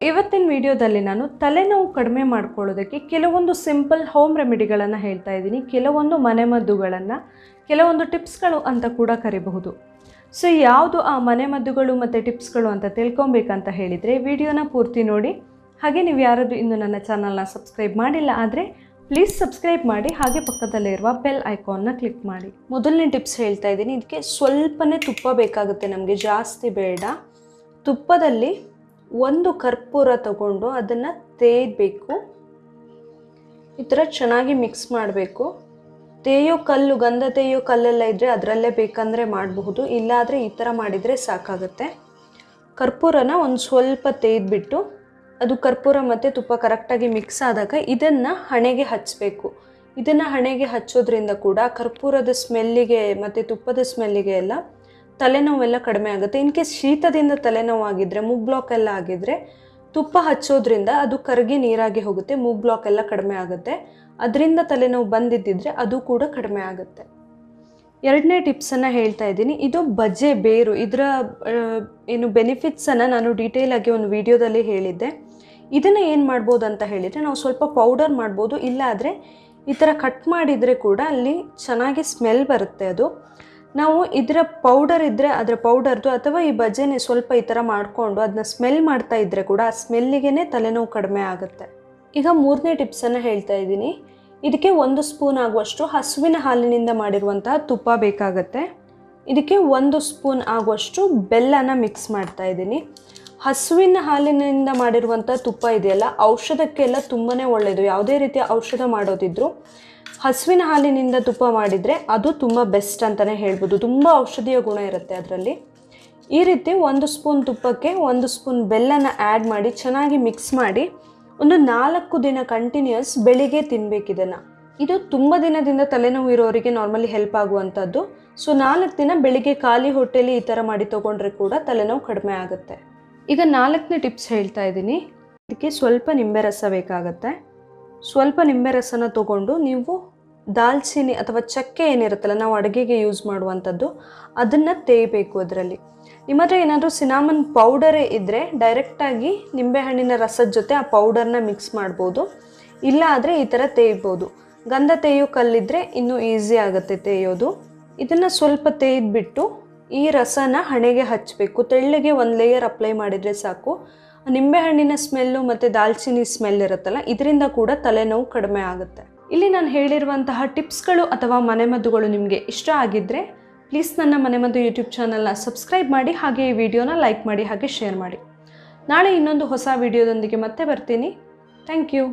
ಇವತ್ತಿನ ವಿಡಿಯೋದಲ್ಲಿ ನಾನು ತಲೆನೋವು ಕಡಿಮೆ ಮಾಡ್ಕೊಳ್ಳೋದಕ್ಕೆ ಕೆಲವೊಂದು ಸಿಂಪಲ್ ಹೋಮ್ ರೆಮಿಡಿಗಳನ್ನು ಹೇಳ್ತಾ ಇದ್ದೀನಿ. ಕೆಲವೊಂದು ಮನೆಮದ್ದುಗಳನ್ನು ಕೆಲವೊಂದು ಟಿಪ್ಸ್ಗಳು ಅಂತ ಕೂಡ ಕರಿಬಹುದು. ಸೊ, ಯಾವುದು ಆ ಮನೆಮದ್ದುಗಳು ಮತ್ತು ಟಿಪ್ಸ್ಗಳು ಅಂತ ತಿಳ್ಕೊಬೇಕಂತ ಹೇಳಿದರೆ ವಿಡಿಯೋನ ಪೂರ್ತಿ ನೋಡಿ. ಹಾಗೆ ನೀವು ಯಾರಾದರೂ ಇನ್ನು ನನ್ನ ಚಾನಲ್ನ ಸಬ್ಸ್ಕ್ರೈಬ್ ಮಾಡಿಲ್ಲ ಆದರೆ ಪ್ಲೀಸ್ ಸಬ್ಸ್ಕ್ರೈಬ್ ಮಾಡಿ. ಹಾಗೆ ಪಕ್ಕದಲ್ಲಿರುವ ಬೆಲ್ ಐಕಾನ್ನ ಕ್ಲಿಕ್ ಮಾಡಿ. ಮೊದಲನೇ ಟಿಪ್ಸ್ ಹೇಳ್ತಾ ಇದ್ದೀನಿ. ಇದಕ್ಕೆ ಸ್ವಲ್ಪನೇ ತುಪ್ಪ ಬೇಕಾಗುತ್ತೆ. ನಮಗೆ ಜಾಸ್ತಿ ಬೇಡ. ತುಪ್ಪದಲ್ಲಿ ಒಂದು ಕರ್ಪೂರ ತಗೊಂಡು ಅದನ್ನು ತೇಯಬೇಕು. ಈ ಥರ ಚೆನ್ನಾಗಿ ಮಿಕ್ಸ್ ಮಾಡಬೇಕು. ತೇಯೋ ಕಲ್ಲು, ಗಂಧ ತೇಯೋ ಕಲ್ಲೆಲ್ಲ ಇದ್ದರೆ ಅದರಲ್ಲೇ ಬೇಕಂದರೆ ಮಾಡಬಹುದು. ಇಲ್ಲಾದರೆ ಈ ಥರ ಮಾಡಿದರೆ ಸಾಕಾಗುತ್ತೆ. ಕರ್ಪೂರನ ಒಂದು ಸ್ವಲ್ಪ ತೇಯ್ದುಬಿಟ್ಟು ಅದು ಕರ್ಪೂರ ಮತ್ತು ತುಪ್ಪ ಕರೆಕ್ಟಾಗಿ ಮಿಕ್ಸ್ ಆದಾಗ ಇದನ್ನು ಹಣೆಗೆ ಹಚ್ಚಬೇಕು ಇದನ್ನು ಹಣೆಗೆ ಹಚ್ಚೋದ್ರಿಂದ ಕೂಡ ಕರ್ಪೂರದ ಸ್ಮೆಲ್ಲಿಗೆ ಮತ್ತು ತುಪ್ಪದ ಸ್ಮೆಲ್ಲಿಗೆ ಎಲ್ಲ ತಲೆನೋವೆಲ್ಲ ಕಡಿಮೆ ಆಗುತ್ತೆ. ಇನ್ ಕೇಸ್ ಶೀತದಿಂದ ತಲೆನೋವು ಆಗಿದ್ದರೆ ಮೂಗ್ ಬ್ಲಾಕ್ ಎಲ್ಲ ಆಗಿದ್ರೆ, ತುಪ್ಪ ಹಚ್ಚೋದ್ರಿಂದ ಅದು ಕರಗಿ ನೀರಾಗಿ ಹೋಗುತ್ತೆ, ಮೂಗ್ ಬ್ಲಾಕ್ ಎಲ್ಲ ಕಡಿಮೆ ಆಗುತ್ತೆ. ಅದರಿಂದ ತಲೆನೋವು ಬಂದಿದ್ದಿದ್ರೆ ಅದು ಕೂಡ ಕಡಿಮೆ ಆಗುತ್ತೆ. ಎರಡನೇ ಟಿಪ್ಸನ್ನು ಹೇಳ್ತಾ ಇದ್ದೀನಿ. ಇದು ಬಜೆ ಬೇರು. ಇದರ ಏನು ಬೆನಿಫಿಟ್ಸನ್ನು ನಾನು ಡೀಟೇಲ್ ಆಗಿ ಒಂದು ವಿಡಿಯೋದಲ್ಲಿ ಹೇಳಿದ್ದೆ. ಇದನ್ನು ಏನು ಮಾಡ್ಬೋದು ಅಂತ ಹೇಳಿದರೆ, ನಾವು ಸ್ವಲ್ಪ ಪೌಡರ್ ಮಾಡ್ಬೋದು. ಇಲ್ಲಾದರೆ ಈ ಥರ ಕಟ್ ಮಾಡಿದರೆ ಕೂಡ ಅಲ್ಲಿ ಚೆನ್ನಾಗಿ ಸ್ಮೆಲ್ ಬರುತ್ತೆ ಅದು. ನಾವು ಇದರ ಪೌಡರ್ ಇದ್ದರೆ ಅದರ ಪೌಡರ್ದು ಅಥವಾ ಈ ಬಜೆನೆ ಸ್ವಲ್ಪ ಈ ಥರ ಮಾಡಿಕೊಂಡು ಅದನ್ನ ಸ್ಮೆಲ್ ಮಾಡ್ತಾ ಇದ್ದರೆ ಕೂಡ ಆ ಸ್ಮೆಲ್ಲಿಗೇ ತಲೆನೋವು ಕಡಿಮೆ ಆಗುತ್ತೆ. ಈಗ ಮೂರನೇ ಟಿಪ್ಸನ್ನು ಹೇಳ್ತಾ ಇದ್ದೀನಿ. ಇದಕ್ಕೆ ಒಂದು ಸ್ಪೂನ್ ಆಗುವಷ್ಟು ಹಸುವಿನ ಹಾಲಿನಿಂದ ಮಾಡಿರುವಂತಹ ತುಪ್ಪ ಬೇಕಾಗತ್ತೆ. ಇದಕ್ಕೆ ಒಂದು ಸ್ಪೂನ್ ಆಗುವಷ್ಟು ಬೆಲ್ಲನ ಮಿಕ್ಸ್ ಮಾಡ್ತಾ ಇದ್ದೀನಿ. ಹಸುವಿನ ಹಾಲಿನಿಂದ ಮಾಡಿರುವಂಥ ತುಪ್ಪ ಇದೆಯಲ್ಲ, ಔಷಧಕ್ಕೆಲ್ಲ ತುಂಬಾ ಒಳ್ಳೆಯದು ಯಾವುದೇ ರೀತಿಯ ಔಷಧ ಮಾಡೋದಿದ್ರು ಹಸುವಿನ ಹಾಲಿನಿಂದ ತುಪ್ಪ ಮಾಡಿದರೆ ಅದು ತುಂಬ ಬೆಸ್ಟ್ ಅಂತಲೇ ಹೇಳ್ಬೋದು. ತುಂಬ ಔಷಧೀಯ ಗುಣ ಇರುತ್ತೆ ಅದರಲ್ಲಿ. ಈ ರೀತಿ ಒಂದು ಸ್ಪೂನ್ ತುಪ್ಪಕ್ಕೆ ಒಂದು ಸ್ಪೂನ್ ಬೆಲ್ಲನ ಆ್ಯಡ್ ಮಾಡಿ, ಚೆನ್ನಾಗಿ ಮಿಕ್ಸ್ ಮಾಡಿ, ಒಂದು ನಾಲ್ಕು ದಿನ ಕಂಟಿನ್ಯೂಸ್ ಬೆಳಿಗ್ಗೆ ತಿನ್ಬೇಕು ಇದನ್ನು. ಇದು ತುಂಬ ದಿನದಿಂದ ತಲೆನೋವು ಇರೋರಿಗೆ ನಾರ್ಮಲಿ ಹೆಲ್ಪ್ ಆಗುವಂಥದ್ದು. ಸೊ ನಾಲ್ಕು ದಿನ ಬೆಳಿಗ್ಗೆ ಖಾಲಿ ಹೊಟ್ಟೆಲಿ ಈ ಥರ ಮಾಡಿ ತೊಗೊಂಡ್ರೆ ಕೂಡ ತಲೆನೋವು ಕಡಿಮೆ ಆಗುತ್ತೆ. ಈಗ ನಾಲ್ಕನೇ ಟಿಪ್ಸ್ ಹೇಳ್ತಾ ಇದ್ದೀನಿ. ಇದಕ್ಕೆ ಸ್ವಲ್ಪ ನಿಂಬೆ ರಸ ಬೇಕಾಗತ್ತೆ. ಸ್ವಲ್ಪ ನಿಂಬೆ ರಸನ ತಗೊಂಡು ನೀವು ದಾಲ್ಚಿನಿ ಅಥವಾ ಚಕ್ಕೆ ಏನಿರುತ್ತಲ್ಲ, ನಾವು ಅಡುಗೆಗೆ ಯೂಸ್ ಮಾಡುವಂಥದ್ದು, ಅದನ್ನು ತೇಯಬೇಕು ಅದರಲ್ಲಿ. ನಿಮ್ಮ ಹತ್ರ ಏನಾದರೂ ಸಿನಾಮನ್ ಪೌಡರೇ ಇದ್ದರೆ ಡೈರೆಕ್ಟಾಗಿ ನಿಂಬೆಹಣ್ಣಿನ ರಸದ ಜೊತೆ ಆ ಪೌಡರ್ನ ಮಿಕ್ಸ್ ಮಾಡ್ಬೋದು. ಇಲ್ಲ ಆದರೆ ಈ ಥರ ತೇಯ್ಬೋದು. ಗಂಧ ತೇಯೋ ಕಲ್ಲಿದ್ದರೆ ಇನ್ನೂ ಈಸಿ ಆಗುತ್ತೆ ತೇಯೋದು. ಇದನ್ನು ಸ್ವಲ್ಪ ತೇಯ್ದ್ಬಿಟ್ಟು ಈ ರಸನ ಹಣೆಗೆ ಹಚ್ಚಬೇಕು ತೆಳ್ಳಗೆ ಒಂದು ಲೇಯರ್ ಅಪ್ಲೈ ಮಾಡಿದರೆ ಸಾಕು. ನಿಂಬೆಹಣ್ಣಿನ ಸ್ಮೆಲ್ಲು ಮತ್ತು ದಾಲ್ಚಿನ್ನಿ ಸ್ಮೆಲ್ ಇರುತ್ತಲ್ಲ, ಇದರಿಂದ ಕೂಡ ತಲೆನೋವು ಕಡಿಮೆ ಆಗುತ್ತೆ. ಇಲ್ಲಿ ನಾನು ಹೇಳಿರುವಂತಹ ಟಿಪ್ಸ್ಗಳು ಅಥವಾ ಮನೆಮದ್ದುಗಳು ನಿಮಗೆ ಇಷ್ಟ ಆಗಿದ್ದರೆ ಪ್ಲೀಸ್ ನನ್ನ ಮನೆಮದ್ದು ಯೂಟ್ಯೂಬ್ ಚಾನಲ್ನ ಸಬ್ಸ್ಕ್ರೈಬ್ ಮಾಡಿ ಹಾಗೆ ಈ ವಿಡಿಯೋನ ಲೈಕ್ ಮಾಡಿ ಹಾಗೆ ಶೇರ್ ಮಾಡಿ. ನಾಳೆ ಇನ್ನೊಂದು ಹೊಸ ವಿಡಿಯೋದೊಂದಿಗೆ ಮತ್ತೆ ಬರ್ತೀನಿ. Thank you.